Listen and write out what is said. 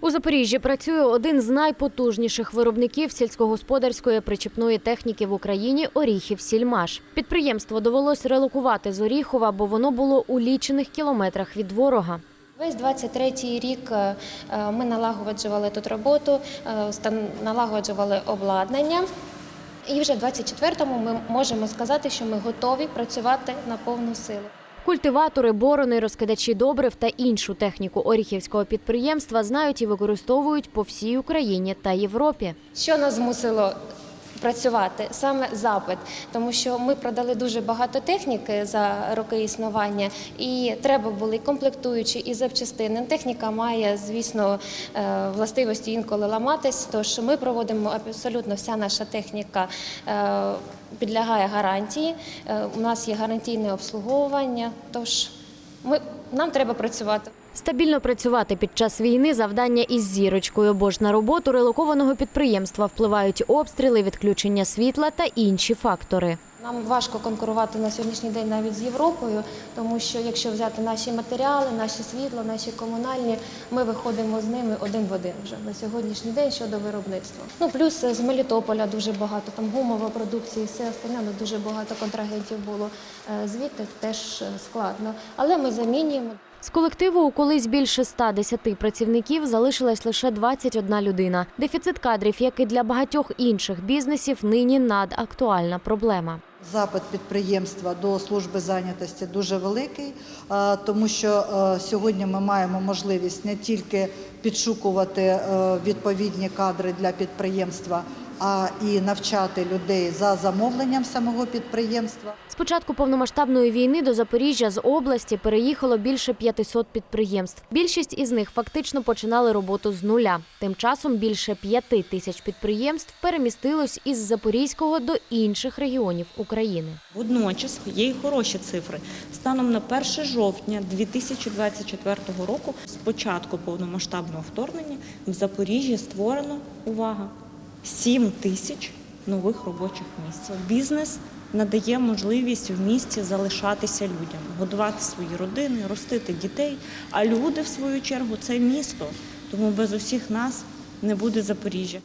У Запоріжжі працює один з найпотужніших виробників сільськогосподарської причіпної техніки в Україні Оріхів Сільмаш. Підприємство довелось релокувати з Оріхова, бо воно було у лічених кілометрах від ворога. Весь 23-й рік е, е, ми налагоджували тут роботу, е, налагоджували обладнання. І вже в 24-му ми можемо сказати, що ми готові працювати на повну силу. Культиватори, борони, розкидачі добрив та іншу техніку оріхівського підприємства знають і використовують по всій Україні та Європі. Що нас змусило працювати? Саме запит, тому що ми продали дуже багато техніки за роки існування, і треба були комплектуючі і запчастини. Техніка має, звісно, е, властивості інколи ламатись. Тож ми проводимо абсолютно вся наша техніка. е, Підлягає гарантії. Е, У нас є гарантійне обслуговування. Тож ми нам треба працювати. Стабільно працювати під час війни завдання із зірочкою, бо ж на роботу релокованого підприємства впливають обстріли, відключення світла та інші фактори. Нам важко конкурувати на сьогоднішній день навіть з Європою, тому що якщо взяти наші матеріали, наші світло, наші комунальні, ми виходимо з ними один в один вже на сьогоднішній день щодо виробництва. Ну плюс з Мелітополя дуже багато там гумова продукції, все остальне дуже багато контрагентів було. Е, Звідти теж е, складно, але ми замінюємо. З колективу у колись більше 110 працівників залишилась лише 21 людина. Дефіцит кадрів, як і для багатьох інших бізнесів, нині надактуальна проблема. Запит підприємства до служби зайнятості дуже великий, е, тому що е, сьогодні ми маємо можливість не тільки підшукувати е, відповідні кадри для підприємства, а і навчати людей за замовленням самого підприємства. З початку повномасштабної війни до Запоріжжя з області переїхало більше 500 підприємств. Більшість із них фактично починали роботу з нуля. Тим часом більше п'яти тисяч підприємств перемістилось із Запорізького до інших регіонів України. Водночас є й хороші цифри. Станом на 1 жовтня 2024 року, з початку повномасштабного вторгнення, в Запоріжжі створено увага 7 тисяч нових робочих місць. Бізнес надає можливість в місті залишатися людям, годувати свої родини, ростити дітей. А люди, в свою чергу, це місто. Тому без усіх нас не буде Запоріжжя.